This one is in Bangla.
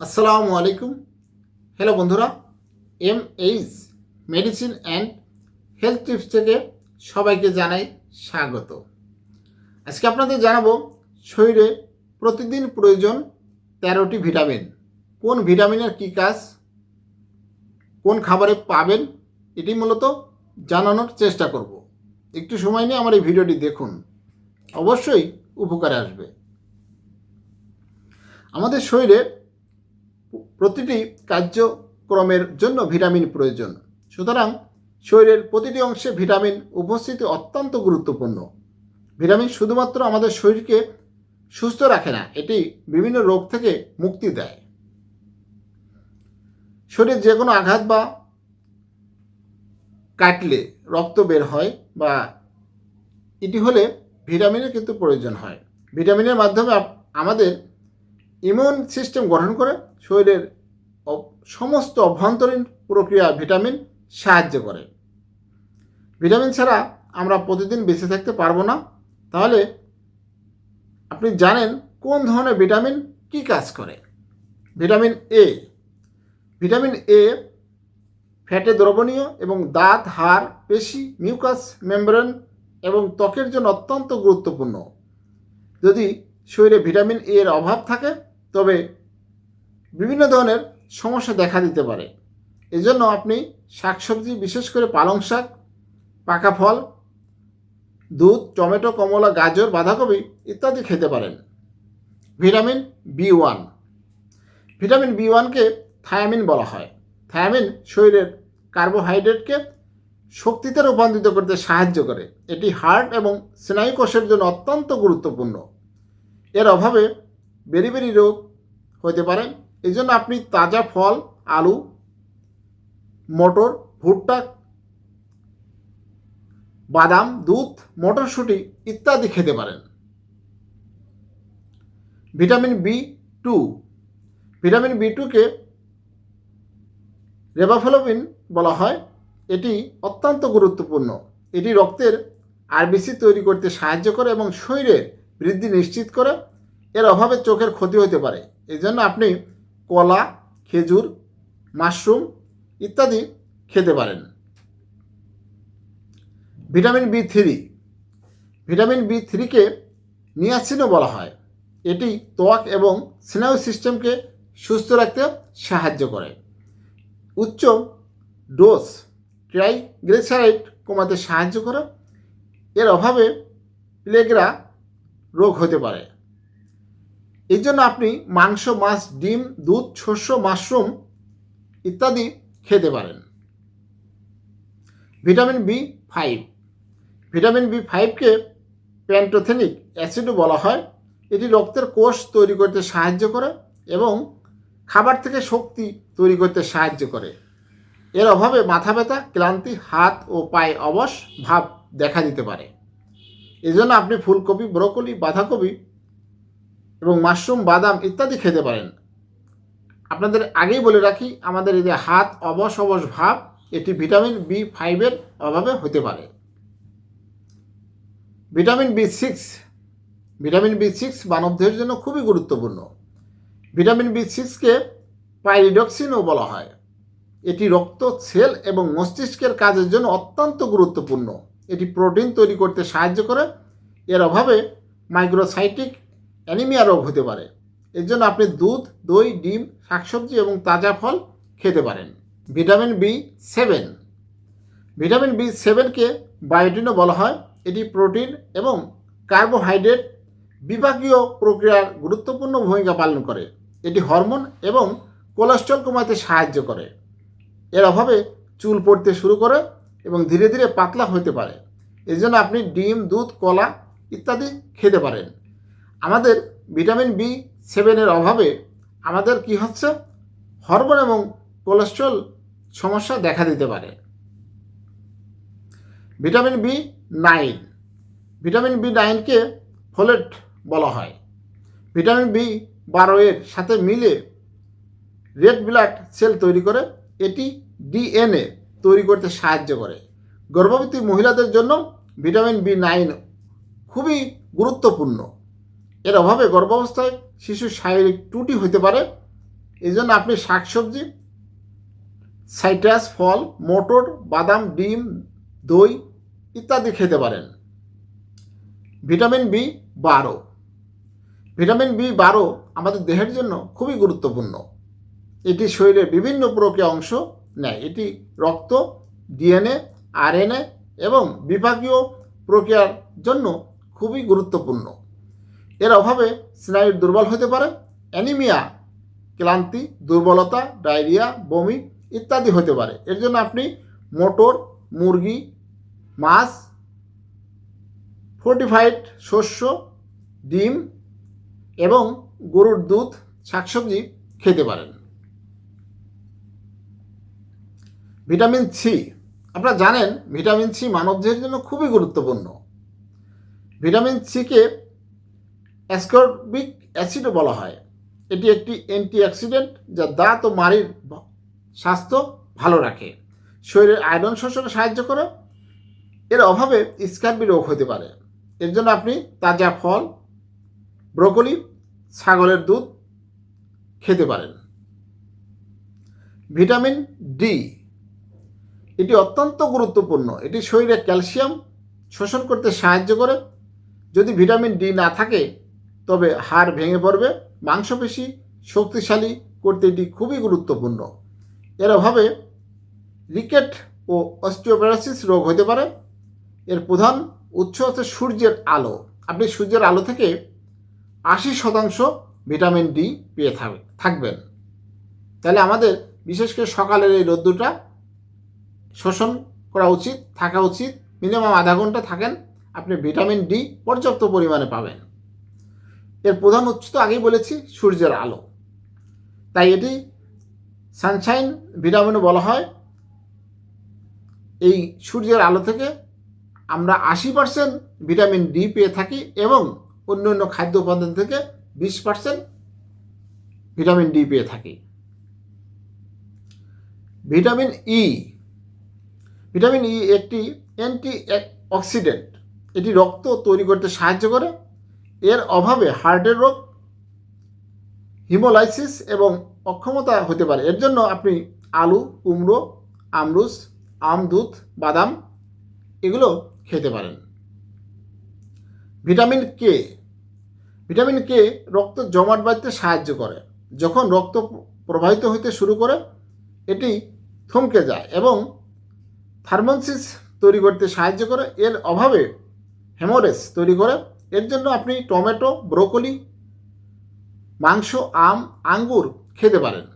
আসসালামু আলাইকুম। হ্যালো বন্ধুরা M H medicine and health tips থেকে সবাইকে জানাই স্বাগত। আজকে আপনাদের জানাব শরীরে প্রতিদিন প্রয়োজন তেরোটি ভিটামিন। কোন ভিটামিনের কী কাজ? কোন খাবারে পাবেন? এটি মূলত জানানোর চেষ্টা করব। একটু সময় নিয়ে আমার এই ভিডিওটি দেখুন। অবশ্যই উপকারে আসবে। আমাদের শরীরে প্রতিটি কার্যক্রমের জন্য ভিটামিন প্রয়োজন। সুতরাং শরীরের প্রতিটি অংশে ভিটামিন উপস্থিতি অত্যন্ত গুরুত্বপূর্ণ। ভিটামিন শুধুমাত্র আমাদের শরীরকে সুস্থ রাখে না, এটি বিভিন্ন রোগ থেকে মুক্তি দেয়। শরীর যে কোনো আঘাত বা কাটলে রক্ত বের হয় বা এটি হলে ভিটামিনের কিন্তু প্রয়োজন হয়। ভিটামিনের মাধ্যমে আমাদের ইমিউন সিস্টেম গঠন করে শরীরের সমস্ত অভ্যন্তরীণ প্রক্রিয়া ভিটামিন সাহায্য করে। ভিটামিন ছাড়া আমরা প্রতিদিন বেঁচে থাকতে পারব না। তাহলে আপনি জানেন কোন ধরনের ভিটামিন কি কাজ করে? ভিটামিন এ ভিটামিন এ ফ্যাটে দ্রবণীয় এবং দাঁত, হাড়, পেশি, মিউকাস, মেমব্রেন এবং ত্বকের জন্য অত্যন্ত গুরুত্বপূর্ণ। যদি শরীরে ভিটামিন এ এর অভাব থাকে তবে বিভিন্ন ধরনের সমস্যা দেখা দিতে পারে। এজন্য আপনি শাকসবজি, বিশেষ করে পালং শাক, পাকা ফল, দুধ, টমেটো, কমলা, গাজর, বাঁধাকপি ইত্যাদি খেতে পারেন। Vitamin B one. Vitamin B ওয়ানকে থায়ামিন বলা হয়। থায়ামিন শরীরের কার্বোহাইড্রেটকে শক্তিতে রূপান্তরিত করতে সাহায্য করে। এটি হার্ট এবং স্নায়ু কোষের জন্য অত্যন্ত গুরুত্বপূর্ণ। এর অভাবে বেরি বেরি রোগ হতে পারে। এই জন্য আপনি তাজা ফল, আলু, মটর, ভুট্টা, বাদাম, দুধ, মটরশুঁটি ইত্যাদি খেতে পারেন। Vitamin B two. Vitamin B টুকে রেবাফেলোবিন বলা হয়। এটি অত্যন্ত গুরুত্বপূর্ণ। এটি রক্তের আরবিসি তৈরি করতে সাহায্য করে এবং শরীরের বৃদ্ধি নিশ্চিত করে। এর অভাবে চোখের ক্ষতি হতে পারে। এই জন্য আপনি কলা, খেজুর, মাশরুম ইত্যাদি খেতে পারেন। Vitamin B three vitamin B থ্রিকে নিয়াসিনও বলা হয়। এটি ত্বক এবং স্নায়ু সিস্টেমকে সুস্থ রাখতে সাহায্য করে। উচ্চ ডোজ ট্রাইগ্লিসারাইড কমাতে সাহায্য করে। এর অভাবে প্লেগরা রোগ হতে পারে। এই জন্য আপনি মাংস, মাছ, ডিম, দুধ, শস্য, মাশরুম ইত্যাদি খেতে পারেন। Vitamin B five. Vitamin B ফাইভকে pantothenic অ্যাসিডও বলা হয়। এটি রক্তের কোষ তৈরি করতে সাহায্য করে এবং খাবার থেকে শক্তি তৈরি করতে সাহায্য করে। এর অভাবে মাথা ব্যথা, ক্লান্তি, হাত ও পায়ে অবশ ভাব দেখা দিতে পারে। এজন্য আপনি ফুলকপি, ব্রোকলি, বাঁধাকপি এবং মাশরুম, বাদাম ইত্যাদি খেতে পারেন। আপনাদের আগেই বলে রাখি, আমাদের এই যে হাত অবশ অবশ ভাব, এটি ভিটামিন বি ফাইভের অভাবে হতে পারে। Vitamin B six vitamin B six মানবদেহের জন্য খুবই গুরুত্বপূর্ণ। ভিটামিন বি সিক্সকে পাইরিডক্সিনও বলা হয়। এটি রক্ত, সেল এবং মস্তিষ্কের কাজের জন্য অত্যন্ত গুরুত্বপূর্ণ। এটি প্রোটিন তৈরি করতে সাহায্য করে। এর অভাবে মাইক্রোসাইটিক অ্যানিমিয়া রোগ হতে পারে। এর জন্য আপনি দুধ, দই, ডিম, শাকসবজি এবং তাজা ফল খেতে পারেন। Vitamin B seven. Vitamin B সেভেনকে বায়োটিনও বলা হয়। এটি প্রোটিন এবং কার্বোহাইড্রেট বিভাগীয় প্রক্রিয়ার গুরুত্বপূর্ণ ভূমিকা পালন করে। এটি হরমোন এবং কোলেস্ট্রল কমাতে সাহায্য করে। এর অভাবে চুল পড়তে শুরু করে এবং ধীরে ধীরে পাতলা হতে পারে। এই জন্য আপনি ডিম, দুধ, কলা ইত্যাদি খেতে পারেন। আমাদের ভিটামিন বি সেভেনের অভাবে আমাদের কি হচ্ছে? হরমোন এবং কোলেস্ট্রল সমস্যা দেখা দিতে পারে। Vitamin B nine. Vitamin B নাইনকে folate বলা হয়। ভিটামিন বি বারো এর সাথে মিলে রেড ব্লাড সেল তৈরি করে, এটি ডিএনএ তৈরি করতে সাহায্য করে। গর্ভবতী মহিলাদের জন্য ভিটামিন বি নাইন খুবই গুরুত্বপূর্ণ। এর অভাবে গর্ভাবস্থায় শিশুর শারীরিক ত্রুটি হতে পারে। এই জন্য আপনি শাকসবজি, সাইট্রাস, ফল, মটর, বাদাম, ডিম, দই ইত্যাদি খেতে পারেন। ভিটামিন বি বারো। ভিটামিন বি বারো আমাদের দেহের জন্য খুবই গুরুত্বপূর্ণ। এটি শরীরের বিভিন্ন প্রক্রিয়া অংশ নেয়। এটি রক্ত, ডিএনএ, আরএনএ এবং বিভাগীয় প্রক্রিয়ার জন্য খুবই গুরুত্বপূর্ণ। এর অভাবে স্নায়ুর দুর্বল হতে পারে, অ্যানিমিয়া, ক্লান্তি, দুর্বলতা, ডায়রিয়া, বমি ইত্যাদি হতে পারে। এর জন্য আপনি মটর, মুরগি, মাছ, ফোর্টিফাইড শস্য, ডিম এবং গরুর দুধ, শাকসবজি খেতে পারেন। Vitamin C. আপনারা জানেন ভিটামিন সি মানবদেহের জন্য খুবই গুরুত্বপূর্ণ। ভিটামিন সিকে অ্যাসকর্বিক অ্যাসিডও বলা হয়। এটি একটি অ্যান্টিঅক্সিডেন্ট যা দাঁত ও মাড়ির স্বাস্থ্য ভালো রাখে। শরীরের আয়রন শোষণে সাহায্য করে। এর অভাবে স্ক্যারবি রোগ হতে পারে। এর জন্য আপনি তাজা ফল, ব্রোকলি, ছাগলের দুধ খেতে পারেন। Vitamin D. এটি অত্যন্ত গুরুত্বপূর্ণ। এটি শরীরে ক্যালসিয়াম শোষণ করতে সাহায্য করে। যদি ভিটামিন ডি না থাকে তবে হাড় ভেঙে পড়বে, মাংসপেশি শক্তিশালী করতে এটি খুবই গুরুত্বপূর্ণ। এর অভাবে রিকেট ও অস্টিওপেরাসিস রোগ হতে পারে। এর প্রধান উৎস হচ্ছে সূর্যের আলো। আপনি সূর্যের আলো থেকে আশি শতাংশ ভিটামিন ডি পেয়ে থাকবে থাকবেন। তাহলে আমাদের বিশেষ করে সকালের এই রোদ্দুটা শোষণ করা উচিত, থাকা উচিত। মিনিমাম আধা ঘণ্টা থাকেন, আপনি ভিটামিন ডি পর্যাপ্ত পরিমাণে পাবেন। এর প্রধান উৎস তো আগেই বলেছি, সূর্যের আলো। তাই এটি সানশাইন ভিটামিনও বলা হয়। এই সূর্যের আলো থেকে আমরা আশি পার্সেন্ট ভিটামিন ডি পেয়ে থাকি এবং অন্য অন্য খাদ্য উপাদান থেকে বিশ পার্সেন্ট ভিটামিন ডি পেয়ে থাকি। ভিটামিন ই ভিটামিন ই একটি অ্যান্টি অক্সিডেন্ট এটি রক্ত তৈরি করতে সাহায্য করে। এর অভাবে হার্টের রোগ, হিমোলাইসিস এবং অক্ষমতা হতে পারে। এর জন্য আপনি আলু, কুমড়ো আমরুস আম দুধ বাদাম এগুলো খেতে পারেন। ভিটামিন কে ভিটামিন কে রক্ত জমাট বাঁধতে সাহায্য করে। যখন রক্ত প্রবাহিত হতে শুরু করে, এটি থমকে যায় এবং থার্মোসিস তৈরি করতে সাহায্য করে। এর অভাবে হেমোরেস তৈরি করে এর জন্য আপনি টমেটো ব্রোকলি মাংস আম আঙ্গুর খেতে পারেন।